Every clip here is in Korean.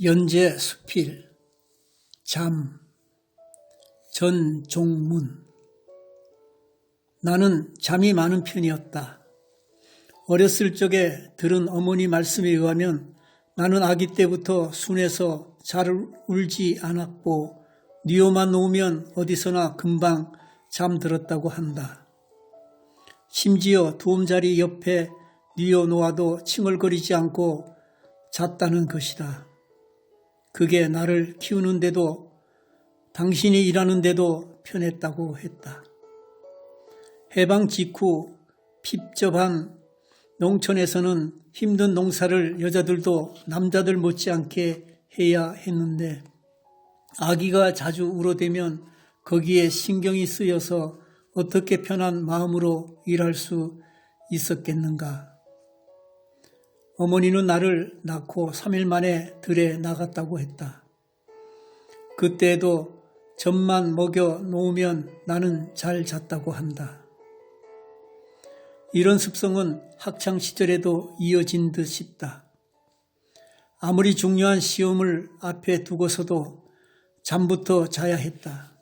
연재 수필 잠 전종문 나는 잠이 많은 편이었다. 어렸을 적에 들은 어머니 말씀에 의하면 나는 아기 때부터 순해서 잘 울지 않았고 뉘어만 놓으면 어디서나 금방 잠들었다고 한다. 심지어 도움자리 옆에 뉘어 놓아도 칭얼거리지 않고 잤다는 것이다. 그게 나를 키우는데도 당신이 일하는데도 편했다고 했다. 해방 직후 핍접한 농촌에서는 힘든 농사를 여자들도 남자들 못지않게 해야 했는데 아기가 자주 울어대면 거기에 신경이 쓰여서 어떻게 편한 마음으로 일할 수 있었겠는가. 어머니는 나를 낳고 3일 만에 들에 나갔다고 했다. 그때도 젖만 먹여 놓으면 나는 잘 잤다고 한다. 이런 습성은 학창 시절에도 이어진 듯 싶다. 아무리 중요한 시험을 앞에 두고서도 잠부터 자야 했다.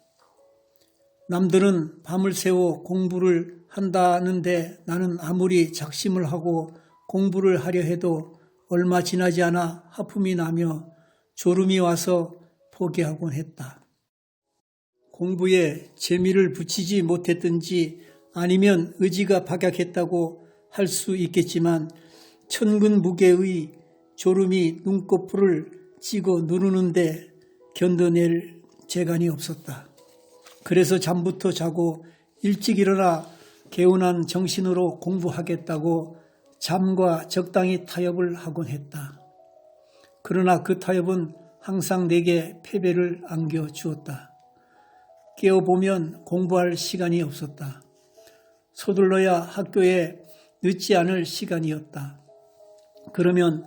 남들은 밤을 새워 공부를 한다는데 나는 아무리 작심을 하고 공부를 하려 해도 얼마 지나지 않아 하품이 나며 졸음이 와서 포기하곤 했다. 공부에 재미를 붙이지 못했든지 아니면 의지가 박약했다고 할 수 있겠지만 천근 무게의 졸음이 눈꺼풀을 찍어 누르는데 견뎌낼 재간이 없었다. 그래서 잠부터 자고 일찍 일어나 개운한 정신으로 공부하겠다고 잠과 적당히 타협을 하곤 했다. 그러나 그 타협은 항상 내게 패배를 안겨 주었다. 깨어보면 공부할 시간이 없었다. 서둘러야 학교에 늦지 않을 시간이었다. 그러면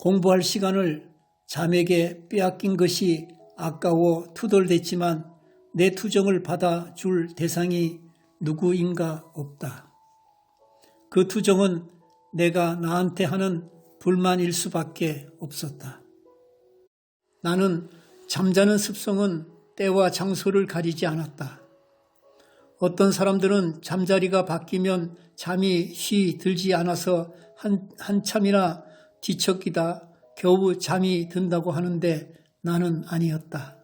공부할 시간을 잠에게 빼앗긴 것이 아까워 투덜댔지만 내 투정을 받아 줄 대상이 누구인가 없다. 그 투정은 내가 나한테 하는 불만일 수밖에 없었다. 나는 잠자는 습성은 때와 장소를 가리지 않았다. 어떤 사람들은 잠자리가 바뀌면 잠이 쉬 들지 않아서 한, 한참이나 뒤척이다 겨우 잠이 든다고 하는데 나는 아니었다.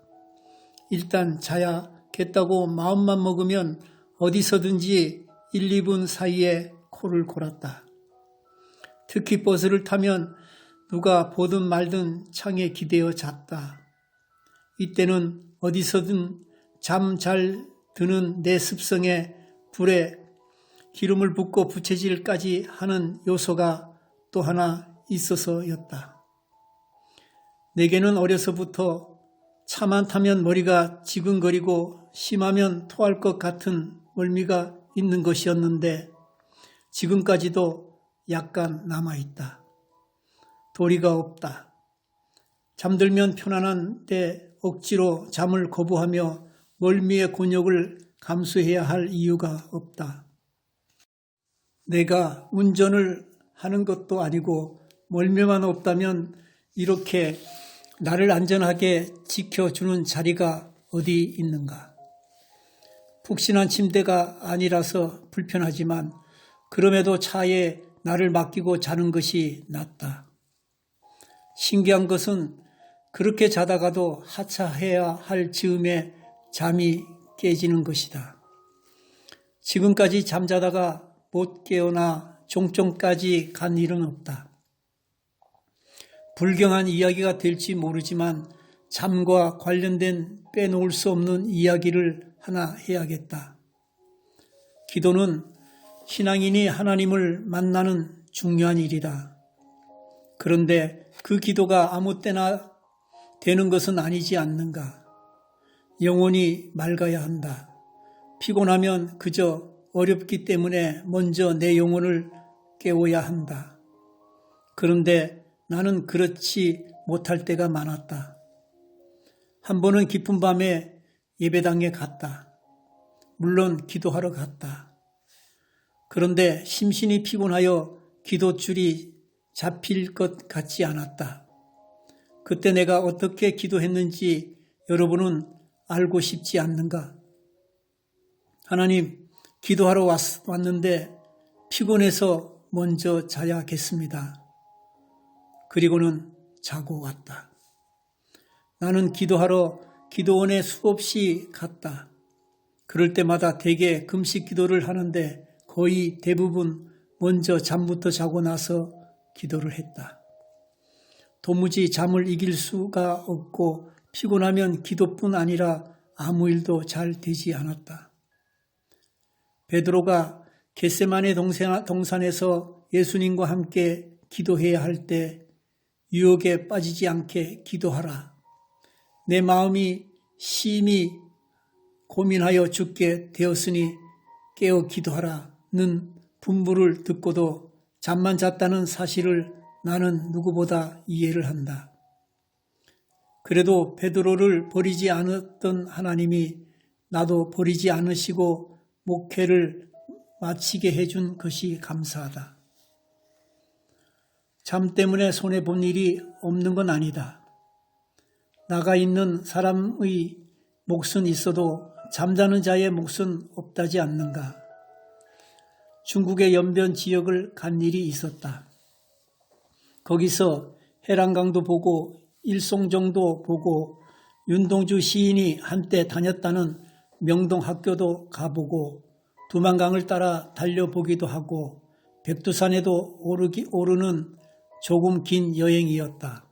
일단 자야 겠다고 마음만 먹으면 어디서든지 1, 2분 사이에 코를 골았다. 특히 버스를 타면 누가 보든 말든 창에 기대어 잤다. 이때는 어디서든 잠 잘 드는 내 습성에 불에 기름을 붓고 부채질까지 하는 요소가 또 하나 있어서였다. 내게는 어려서부터 차만 타면 머리가 지근거리고 심하면 토할 것 같은 멀미가 있는 것이었는데 지금까지도 약간 남아있다. 도리가 없다. 잠들면 편안한데 억지로 잠을 거부하며 멀미의 곤욕을 감수해야 할 이유가 없다. 내가 운전을 하는 것도 아니고 멀미만 없다면 이렇게 나를 안전하게 지켜주는 자리가 어디 있는가. 푹신한 침대가 아니라서 불편하지만 그럼에도 차에 나를 맡기고 자는 것이 낫다. 신기한 것은 그렇게 자다가도 하차해야 할 즈음에 잠이 깨지는 것이다. 지금까지 잠자다가 못 깨어나 종점까지 간 일은 없다. 불경한 이야기가 될지 모르지만 잠과 관련된 빼놓을 수 없는 이야기를 하나 해야겠다. 기도는 신앙인이 하나님을 만나는 중요한 일이다. 그런데 그 기도가 아무 때나 되는 것은 아니지 않는가. 영혼이 맑아야 한다. 피곤하면 그저 어렵기 때문에 먼저 내 영혼을 깨워야 한다. 그런데 나는 그렇지 못할 때가 많았다. 한 번은 깊은 밤에 예배당에 갔다. 물론 기도하러 갔다. 그런데 심신이 피곤하여 기도줄이 잡힐 것 같지 않았다. 그때 내가 어떻게 기도했는지 여러분은 알고 싶지 않는가? 하나님, 기도하러 왔, 왔는데 피곤해서 먼저 자야겠습니다. 그리고는 자고 왔다. 나는 기도하러 기도원에 수없이 갔다. 그럴 때마다 대개 금식 기도를 하는데 거의 대부분 먼저 잠부터 자고 나서 기도를 했다. 도무지 잠을 이길 수가 없고 피곤하면 기도뿐 아니라 아무 일도 잘 되지 않았다. 베드로가 겟세만의 동산에서 예수님과 함께 기도해야 할 때 유혹에 빠지지 않게 기도하라. 내 마음이 심히 고민하여 죽게 되었으니 깨어 기도하라는 분부를 듣고도 잠만 잤다는 사실을 나는 누구보다 이해를 한다. 그래도 베드로를 버리지 않았던 하나님이 나도 버리지 않으시고 목회를 마치게 해준 것이 감사하다. 잠 때문에 손해 본 일이 없는 건 아니다. 나가 있는 사람의 몫은 있어도 잠자는 자의 몫은 없다지 않는가. 중국의 연변 지역을 간 일이 있었다. 거기서 해랑강도 보고 일송정도 보고 윤동주 시인이 한때 다녔다는 명동학교도 가보고 두만강을 따라 달려보기도 하고 백두산에도 오르기, 오르는 조금 긴 여행이었다.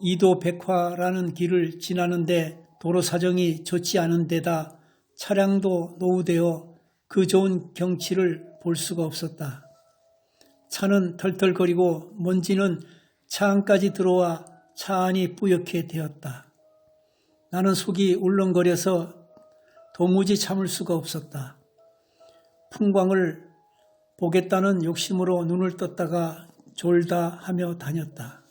이도 백화라는 길을 지나는데 도로 사정이 좋지 않은 데다 차량도 노후되어 그 좋은 경치를 볼 수가 없었다. 차는 털털거리고 먼지는 차 안까지 들어와 차 안이 뿌옇게 되었다. 나는 속이 울렁거려서 도무지 참을 수가 없었다. 풍광을 보겠다는 욕심으로 눈을 떴다가 졸다 하며 다녔다.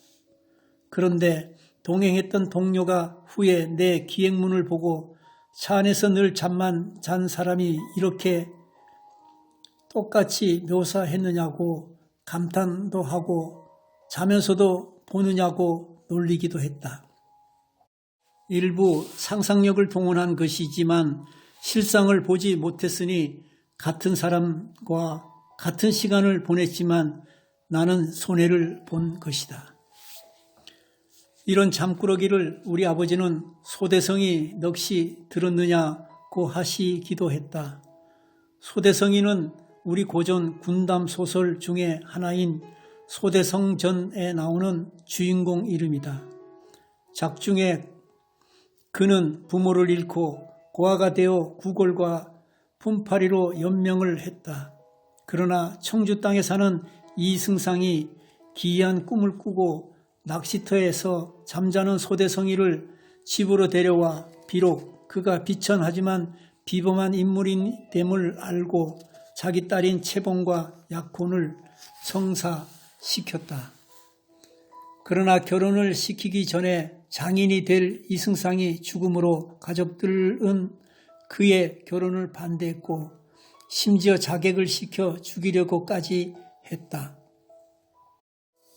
그런데 동행했던 동료가 후에 내 기행문을 보고 차 안에서 늘 잠만 잔 사람이 이렇게 똑같이 묘사했느냐고 감탄도 하고 자면서도 보느냐고 놀리기도 했다. 일부 상상력을 동원한 것이지만 실상을 보지 못했으니 같은 사람과 같은 시간을 보냈지만 나는 손해를 본 것이다. 이런 잠꾸러기를 우리 아버지는 소대성이 넋이 들었느냐고 하시 기도 했다. 소대성이는 우리 고전 군담 소설 중에 하나인 소대성 전에 나오는 주인공 이름이다. 작중에 그는 부모를 잃고 고아가 되어 구골과 품파리로 연명을 했다. 그러나 청주 땅에 사는 이승상이 기이한 꿈을 꾸고 낚시터에서 잠자는 소대성이를 집으로 데려와 비록 그가 비천하지만 비범한 인물인 됨을 알고 자기 딸인 채봉과 약혼을 성사시켰다. 그러나 결혼을 시키기 전에 장인이 될 이승상이 죽음으로 가족들은 그의 결혼을 반대했고 심지어 자객을 시켜 죽이려고까지 했다.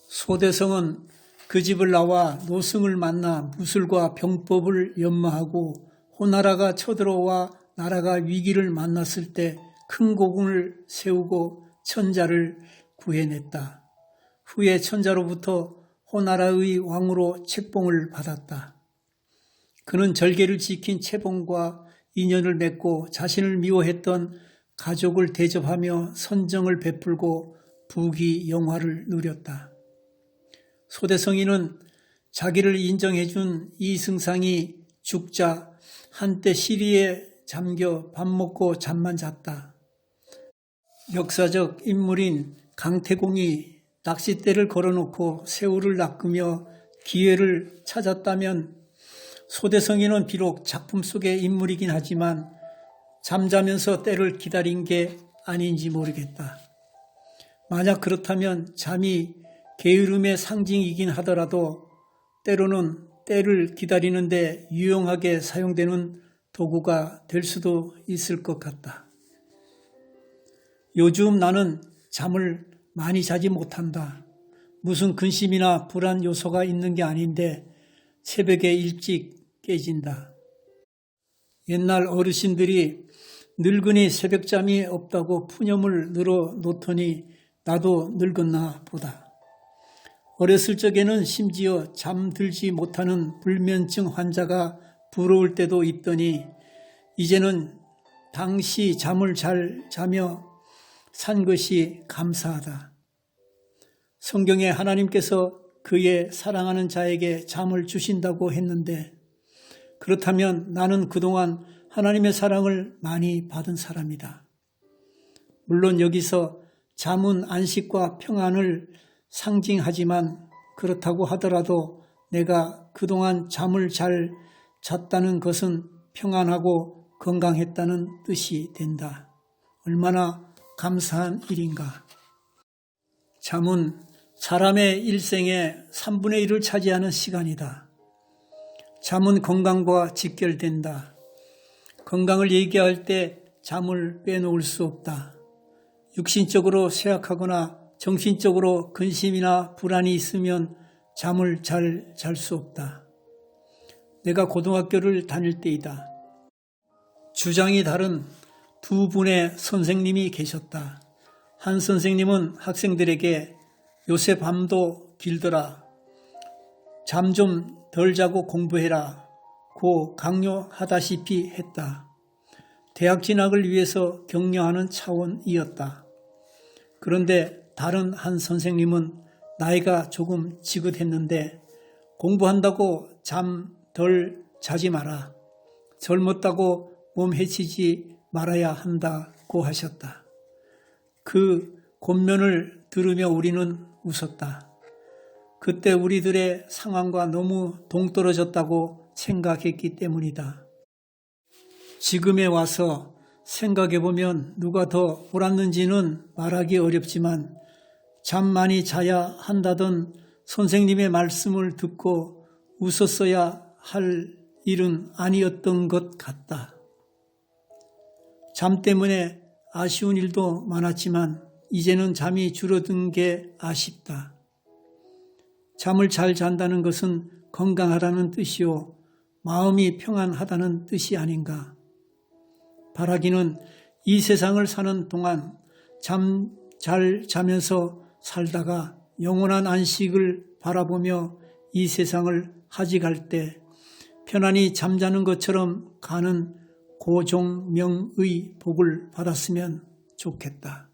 소대성은 그 집을 나와 노승을 만나 무술과 병법을 연마하고 호나라가 쳐들어와 나라가 위기를 만났을 때 큰 고군을 세우고 천자를 구해냈다. 후에 천자로부터 호나라의 왕으로 책봉을 받았다. 그는 절개를 지킨 채봉과 인연을 맺고 자신을 미워했던 가족을 대접하며 선정을 베풀고 부귀 영화를 누렸다. 소대성이는 자기를 인정해준 이승상이 죽자 한때 시리에 잠겨 밥 먹고 잠만 잤다. 역사적 인물인 강태공이 낚싯대를 걸어놓고 새우를 낚으며 기회를 찾았다면 소대성이는 비록 작품 속의 인물이긴 하지만 잠자면서 때를 기다린 게 아닌지 모르겠다. 만약 그렇다면 잠이 게으름의 상징이긴 하더라도 때로는 때를 기다리는데 유용하게 사용되는 도구가 될 수도 있을 것 같다. 요즘 나는 잠을 많이 자지 못한다. 무슨 근심이나 불안 요소가 있는 게 아닌데 새벽에 일찍 깨진다. 옛날 어르신들이 늙은이 새벽잠이 없다고 푸념을 늘어 놓더니 나도 늙었나 보다. 어렸을 적에는 심지어 잠들지 못하는 불면증 환자가 부러울 때도 있더니 이제는 당시 잠을 잘 자며 산 것이 감사하다. 성경에 하나님께서 그의 사랑하는 자에게 잠을 주신다고 했는데 그렇다면 나는 그동안 하나님의 사랑을 많이 받은 사람이다. 물론 여기서 잠은 안식과 평안을 상징하지만 그렇다고 하더라도 내가 그동안 잠을 잘 잤다는 것은 평안하고 건강했다는 뜻이 된다. 얼마나 감사한 일인가. 잠은 사람의 일생의 3분의 1을 차지하는 시간이다. 잠은 건강과 직결된다. 건강을 얘기할 때 잠을 빼놓을 수 없다. 육신적으로 쇠약하거나 정신적으로 근심이나 불안이 있으면 잠을 잘 잘 수 없다. 내가 고등학교를 다닐 때이다. 주장이 다른 두 분의 선생님이 계셨다. 한 선생님은 학생들에게 요새 밤도 길더라. 잠 좀 덜 자고 공부해라. 고 강요하다시피 했다. 대학 진학을 위해서 격려하는 차원이었다. 그런데 다른 한 선생님은 나이가 조금 지긋했는데 공부한다고 잠 덜 자지 마라. 젊었다고 몸 해치지 말아야 한다고 하셨다. 그 권면을 들으며 우리는 웃었다. 그때 우리들의 상황과 너무 동떨어졌다고 생각했기 때문이다. 지금에 와서 생각해보면 누가 더 옳았는지는 말하기 어렵지만 잠 많이 자야 한다던 선생님의 말씀을 듣고 웃었어야 할 일은 아니었던 것 같다. 잠 때문에 아쉬운 일도 많았지만 이제는 잠이 줄어든 게 아쉽다. 잠을 잘 잔다는 것은 건강하다는 뜻이요. 마음이 평안하다는 뜻이 아닌가. 바라기는 이 세상을 사는 동안 잠 잘 자면서 살다가 영원한 안식을 바라보며 이 세상을 하직할 때 편안히 잠자는 것처럼 가는 고종명의 복을 받았으면 좋겠다.